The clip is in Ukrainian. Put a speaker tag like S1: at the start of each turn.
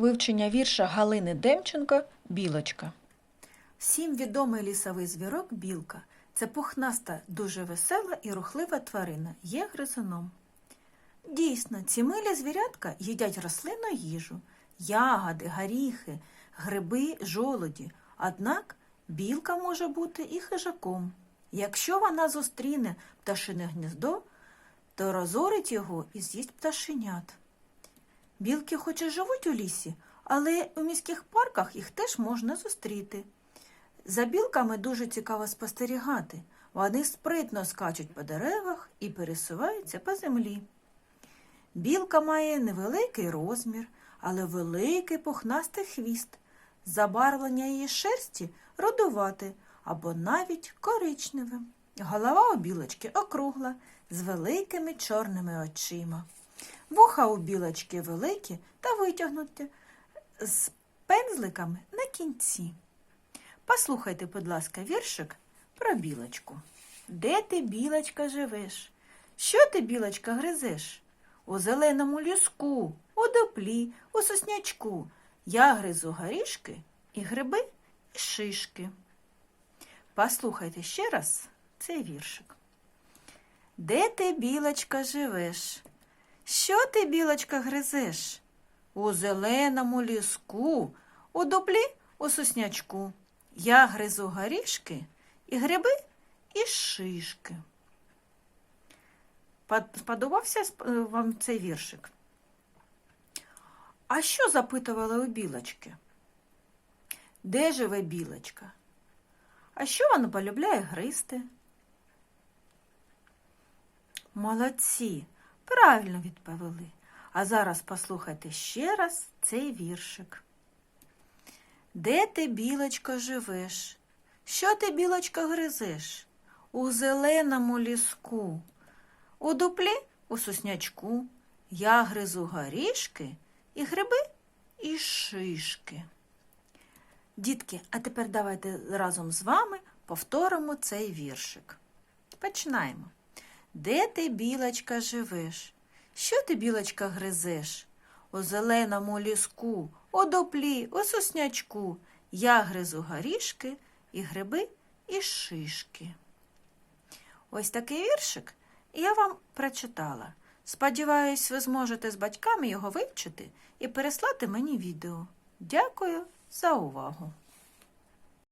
S1: Вивчення вірша Галини Демченко Білочка.
S2: Всім відомий лісовий звірок білка. Це пухнаста, дуже весела і рухлива тварина, є гризуном. Дійсно, ці милі звірятка їдять рослинну їжу, ягоди, горіхи, гриби, жолоді. Однак білка може бути і хижаком. Якщо вона зустріне пташине гніздо, то розорить його і з'їсть пташенят. Білки хоч і живуть у лісі, але у міських парках їх теж можна зустріти. За білками дуже цікаво спостерігати. Вони спритно скачуть по деревах і пересуваються по землі. Білка має невеликий розмір, але великий пухнастий хвіст. Забарвлення її шерсті родувате або навіть коричневе. Голова у білочки округла з великими чорними очима. Вуха у білочки великі та витягнуті з пензликами на кінці. Послухайте, будь ласка, віршик про білочку. Де ти, білочка, живеш? Що ти, білочка, гризеш? У зеленому ліску, у дуплі, у соснячку. Я гризу горішки і гриби, і шишки. Послухайте ще раз цей віршик. Де ти, білочка, живеш? Що ти, білочка, гризеш? У зеленому ліску, у дуплі, у соснячку. Я гризу горішки і гриби, і шишки. Сподобався е, вам цей віршик? А що запитувала у білочки? Де живе білочка? А що вона полюбляє гризти? Молодці, правильно відповіли. А зараз послухайте ще раз цей віршик. Де ти, білочко, живеш? Що ти, білочка, гризеш? У зеленому ліску, у дуплі, у соснячку. Я гризу горішки і гриби, і шишки. Дітки, а тепер давайте разом з вами повторимо цей віршик. Починаємо. Де ти, білочка, живеш? Що ти, білочка, гризеш? У зеленому ліску, у дуплі, у соснячку. Я гризу горішки і гриби, і шишки. Ось такий віршик я вам прочитала. Сподіваюсь, ви зможете з батьками його вивчити і переслати мені відео. Дякую за увагу!